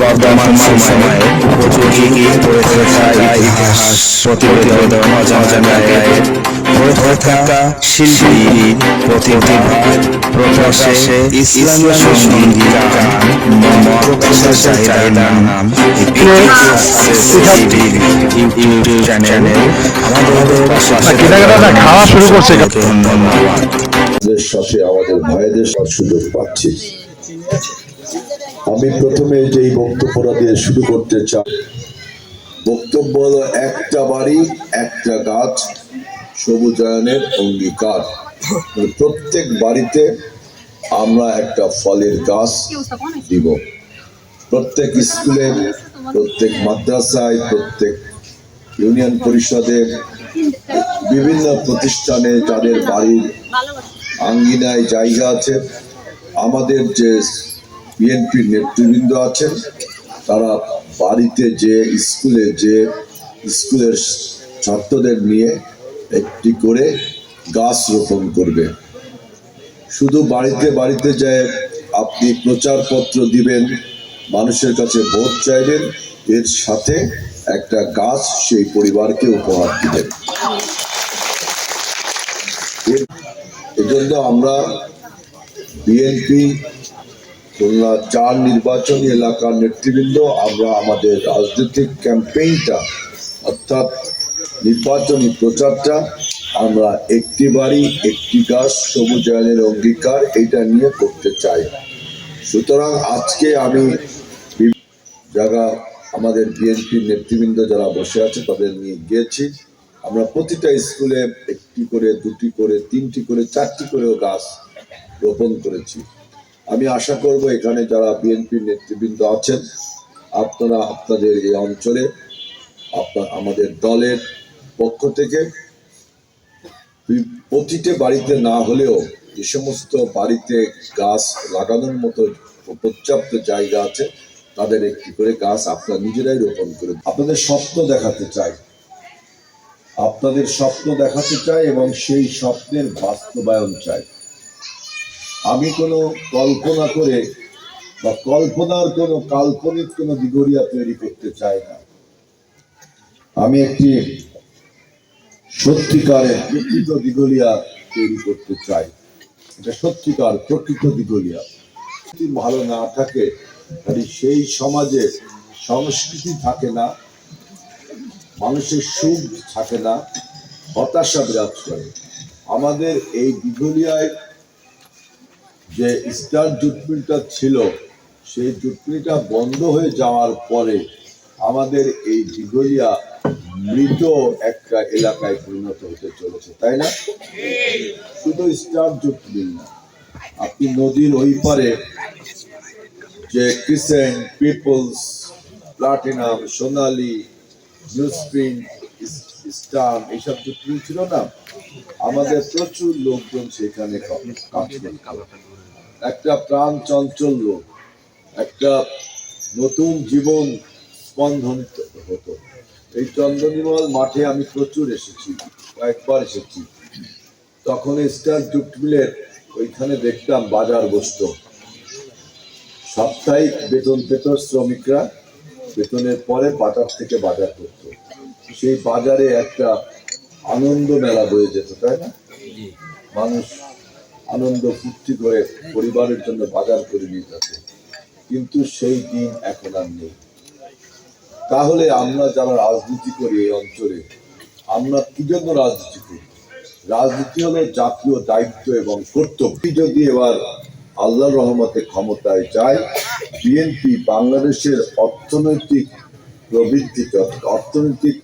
বর্তমান সময়ে উপযোগী পত্রিকা ইতিহাস প্রতিবেদন অজানায় হয়ে থাকা শিল্পী প্রতিভা প্রকাশে ইসলামী সংগীত গান প্রকাশের চাহিদা নাম আমাদের সাথে আমাদের ভাইদের সুযোগ পাচ্ছি। আমি প্রথমে যেই বক্তব্যটা দিয়ে শুরু করতে চাই, বক্তব্য হলো একটা বাড়ি, একটা গাছ সবুজায়নের অঙ্গীকার। মানে প্রত্যেক বাড়িতে আমরা একটা ফলের গাছ দিব। প্রত্যেক স্কুলে, প্রত্যেক মাদ্রাসায়, প্রত্যেক ইউনিয়ন পরিষদে, বিভিন্ন প্রতিষ্ঠানে যাদের বাড়ির আঙ্গিনায় জায়গা আছে, আমাদের যে বিএনপির নেতৃবৃন্দ আছেন। তারা বাড়িতে যে, স্কুলে যে, স্কুলের ছাত্রদের নিয়ে একটি করে গাছ রোপণ করবে। শুধু বাড়িতে বাড়িতে যায় আপনি প্রচারপত্র দিবেন, মানুষের কাছে ভোট চাইবেন, এর সাথে একটা গাছ সেই পরিবারকে উপহার দিবেন। এজন্য আমরা বিএনপি খুলনা চার নির্বাচনী এলাকার নেতৃবৃন্দ, আমরা আমাদের রাজনৈতিক ক্যাম্পেইনটা, অর্থাৎ নির্বাচনী প্রচারটা, আমরা একটি বাড়ি, একটি গাছ, সবুজ সবুজায়নের অঙ্গীকার এটা নিয়ে করতে চাই। সুতরাং আজকে আমি যারা আমাদের বিএনপির নেতৃবৃন্দ যারা বসে আছে, তাদের নিয়ে গিয়েছি। আমরা প্রতিটা স্কুলে একটি করে, দুটি করে, তিনটি করে, চারটি করেও গাছ রোপণ করেছি। আমি আশা করব এখানে যারা বিএনপির নেতৃবৃন্দ আছেন, আপনারা আপনাদের এই অঞ্চলে, আপনার আমাদের দলের পক্ষ থেকে প্রতিটি বাড়িতে না হলেও যে সমস্ত বাড়িতে গাছ লাগানোর মতো পর্যাপ্ত জায়গা আছে, তাদের একটি করে গাছ আপনারা নিজেরাই রোপণ করে আপনাদের স্বপ্ন দেখাতে চাই। আপনাদের স্বপ্ন দেখাতে চাই এবং সেই স্বপ্নের বাস্তবায়ন চাই। আমি কোনো কল্পনা করে বা কল্পনার কোনো কাল্পনিক কোনো দিগরিয়া তৈরি করতে চাই না। আমি একটি সত্যিকারের প্রকৃত দিগলিয়া তৈরি করতে চাই। এটা সত্যিকার প্রকৃত দিগলিয়া যদি ভালো না থাকে, তাহলে সেই সমাজে সংস্কৃতি থাকে না, মানুষের সুখ থাকে না, হতাশা বিরাজ করে। আমাদের এই দিঘলিয়ায় যে স্টার জুটমিলটা ছিল, সেই জুটমিলটা বন্ধ হয়ে যাওয়ার পরে আমাদের এই দিঘলিয়া মৃত একটা এলাকায় পরিণত হতে চলেছে, তাই না শুধু স্টার জুটমিল না, আপনি নদীর ওই পারে যে crescent peoples, platinum, Sonali newsprint star এইসব জুটমিল ছিল না আমাদের প্রচুর লোকজন সেখানে কাজ করত। একটা প্রাণ চঞ্চল্য, একটা নতুন জীবন স্পন্দন হতো। এই চন্দ্রনিমল মাঠে আমি প্রচুর এসেছি, কয়েকবার এসেছি। তখন স্টার জুট ওইখানে দেখতাম বাজার বসতো। সাপ্তাহিক বেতন পেত শ্রমিকরা, বেতনের পরে বাজার থেকে বাজার করতো। সেই বাজারে একটা আনন্দ মেলা বয়ে যেত, তাই না? মানুষ আনন্দ ফুর্তি করে পরিবারের জন্য বাজার করে নিয়ে যেত কিন্তু সেই দিন এখন আর নেই। তাহলে আমরা যারা রাজনীতি করি এই অঞ্চলে, আমরা কি জন্য রাজনীতি করি? রাজনীতি হলো জাতীয় দায়িত্ব এবং কর্তব্য। যদি এবার আল্লাহর রহমতে ক্ষমতায় যায় বিএনপি বাংলাদেশের অর্থনৈতিক প্রবৃদ্ধিতে, অর্থনৈতিক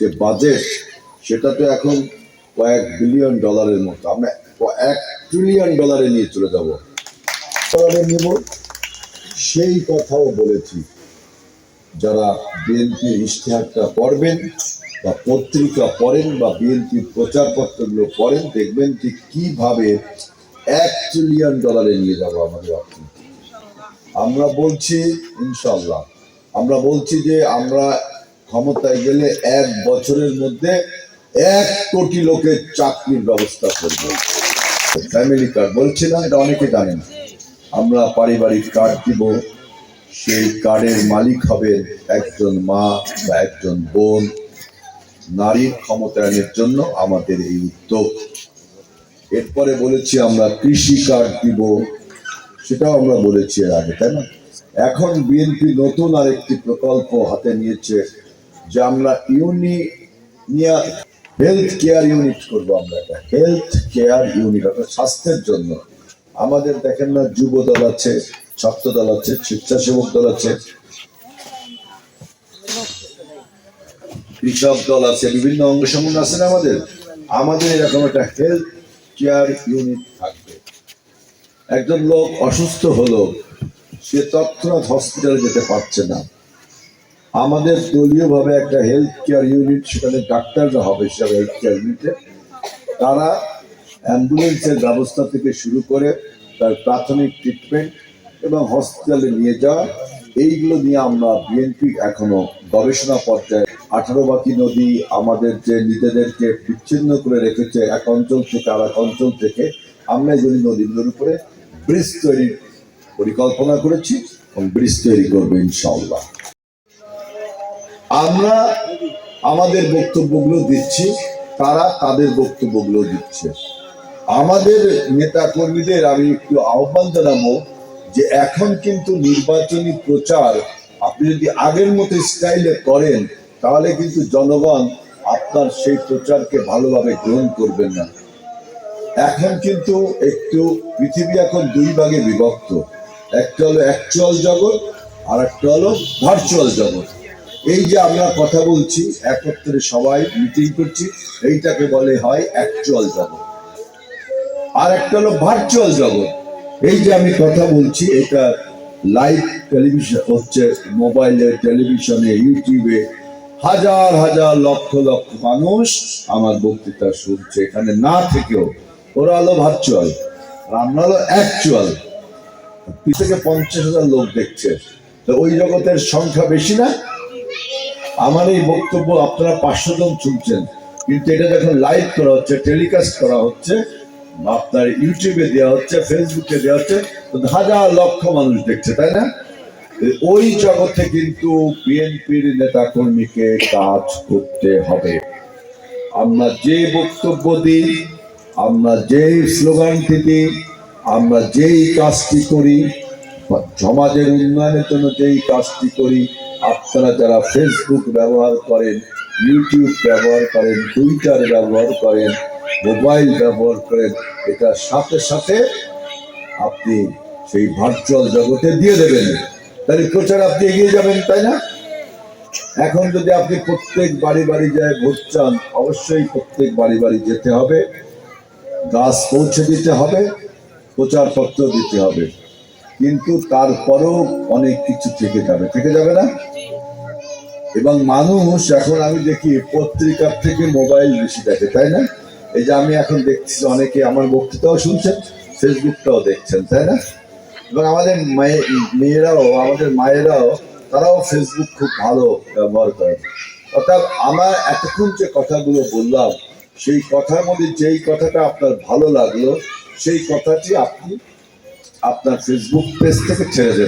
যে বাজেট, সেটা তো এখন কয়েক বিলিয়ন ডলারের মতো। আমরা এক ট্রিলিয়ন ডলারে নিয়ে চলে যাব। ডলারে নেব। সেই কথাও বলেছি। যারা বিএনপির ইশতেহারটা পড়বেন বা পত্রিকা পড়েন বা বিএনপির প্রচারপত্রগুলো পড়েন, দেখবেন যে কীভাবে এক ট্রিলিয়ন ডলারে নিয়ে যাব আমাদের অর্থনীতি। আমরা বলছি ইনশাল্লাহ আমরা বলছি যে আমরা ক্ষমতায় গেলে এক বছরের মধ্যে এক কোটি লোকের চাকরির ব্যবস্থা করব। ফ্যামিলি কার্ড বলছি না এটা অনেকে জানেন আমরা পারিবারিক কার্ড দিব, সেই কার্ডের মালিক হবেন একজন মা বা একজন বোন। নারীর ক্ষমতায়নের জন্য আমাদের এই উদ্যোগ। এরপরে বলেছি আমরা কৃষি কার্ড দিব, সেটাও আমরা বলেছি এর আগে, তাই না? এখন বিএনপি নতুন আরেকটি প্রকল্প হাতে নিয়েছে, যে আমরা ইউনিয়া হেলথ কেয়ার ইউনিট করব আমরা একটা। হেলথ কেয়ার ইউনিট অর্থাৎ স্বাস্থ্যের জন্য। আমাদের দেখেন না, যুব দল আছে, ছাত্র দল আছে, স্বেচ্ছাসেবক দল আছে। কৃষক দল আছে, বিভিন্ন অঙ্গ সংগঠন আছে না আমাদের? আমাদের এরকম একটা হেলথ কেয়ার ইউনিট থাকবে। একজন লোক অসুস্থ হলো, সে তৎক্ষণাৎ হসপিটালে যেতে পারছে না। আমাদের দলীয়ভাবে একটা হেলথ কেয়ার ইউনিট সেখানে ডাক্তাররা হবে সব হেলথ কেয়ার ইউনিটে তারা অ্যাম্বুলেন্সের ব্যবস্থা থেকে শুরু করে তার প্রাথমিক ট্রিটমেন্ট এবং হসপিটালে নিয়ে যাওয়া। এইগুলো নিয়ে আমরা বিএনপি এখনও গবেষণা পর্যায়ে। আঠারো বাকি নদী আমাদের যে নিজেদেরকে বিচ্ছিন্ন করে রেখেছে, এক অঞ্চল থেকে আর এক অঞ্চল থেকে, আমরা জন্য নদীগুলোর উপরে ব্রিজ তৈরির পরিকল্পনা করেছি এবং ব্রিজ তৈরি করব ইনশাল্লাহ আমরা আমাদের বক্তব্যগুলো দিচ্ছি, তারা তাদের বক্তব্যগুলো দিচ্ছে। আমাদের নেতা কর্মীদের আমি একটু আহ্বান জানাব যে এখন কিন্তু নির্বাচনী প্রচার, আপনি যদি আগের মতো স্টাইলে করেন, তাহলে কিন্তু জনগণ আপনার সেই প্রচারকে ভালোভাবে গ্রহণ করবেন না। এখন কিন্তু একটু পৃথিবী এখন দুই ভাগে বিভক্ত। একটা হলো অ্যাকচুয়াল জগৎ আর একটা হলো ভার্চুয়াল জগৎ। এই যে আমরা কথা বলছি, একত্রে সবাই মিটিং করছি, এইটাকে বলে হয় অ্যাকচুয়াল জগৎ। আর একটা হলো ভার্চুয়াল জগৎ। এই যে আমি কথা বলছি, এটা লাইভ টেলিভিশন হচ্ছে মোবাইলে টেলিভিশনে ইউটিউবে হাজার হাজার লক্ষ লক্ষ মানুষ আমার বক্তৃতা শুনছে, এখানে না থেকেও। ওরা হলো ভার্চুয়াল আর আমরা হলো অ্যাকচুয়াল থেকে পঞ্চাশ হাজার লোক দেখছে। তো ওই জগতের সংখ্যা বেশি না? আমার এই বক্তব্য আপনারা পাঁচশো জন শুনছেন। কিন্তু এটা যখন লাইভ করা হচ্ছে টেলিকাস্ট করা হচ্ছে, আপনার ইউটিউবে দেওয়া হচ্ছে ফেসবুকে দেওয়া হচ্ছে হাজার লক্ষ মানুষ দেখছে, তাই না? ওই জগতে কিন্তু বিএনপির নেতা কর্মীকে কাজ করতে হবে। আমরা যে বক্তব্য দিই, আমরা যেই স্লোগানটি দিই, আমরা যেই কাজটি করি সমাজের উন্নয়নের জন্য যেই কাজটি করি আপনারা যারা ফেসবুক ব্যবহার করেন ইউটিউব ব্যবহার করেন টুইটার ব্যবহার করেন মোবাইল ব্যবহার করেন, এটার সাথে সাথে আপনি সেই ভার্চুয়াল জগতে দিয়ে দেবেন। তাহলে প্রচার আপনি এগিয়ে যাবেন, তাই না? এখন যদি আপনি প্রত্যেক বাড়ি বাড়ি যায় ভোট চান, অবশ্যই প্রত্যেক বাড়ি বাড়ি যেতে হবে। গাছ পৌঁছে দিতে হবে, প্রচারপত্র দিতে হবে। কিন্তু তারপরেও অনেক কিছু থেকে যাবে। থেকে যাবে না? এবং মানুষ এখন আমি দেখি পত্রিকার থেকে মোবাইল বেশি দেখে, তাই না? এই যে আমি এখন দেখছি অনেকে আমার বক্তৃতাও শুনছেন, ফেসবুকটাও দেখছেন, তাই না? এবং আমাদের মায়ে- মেয়েরাও, আমাদের মায়েরাও, তারাও ফেসবুক খুব ভালো ব্যবহার করেন অর্থাৎ আমার এতক্ষণ যে কথাগুলো বললাম, সেই কথার মধ্যে যেই কথাটা আপনার ভালো লাগল, সেই কথাটি আপনি আপনার ফেসবুক পেজ থেকে ছেড়ে দেন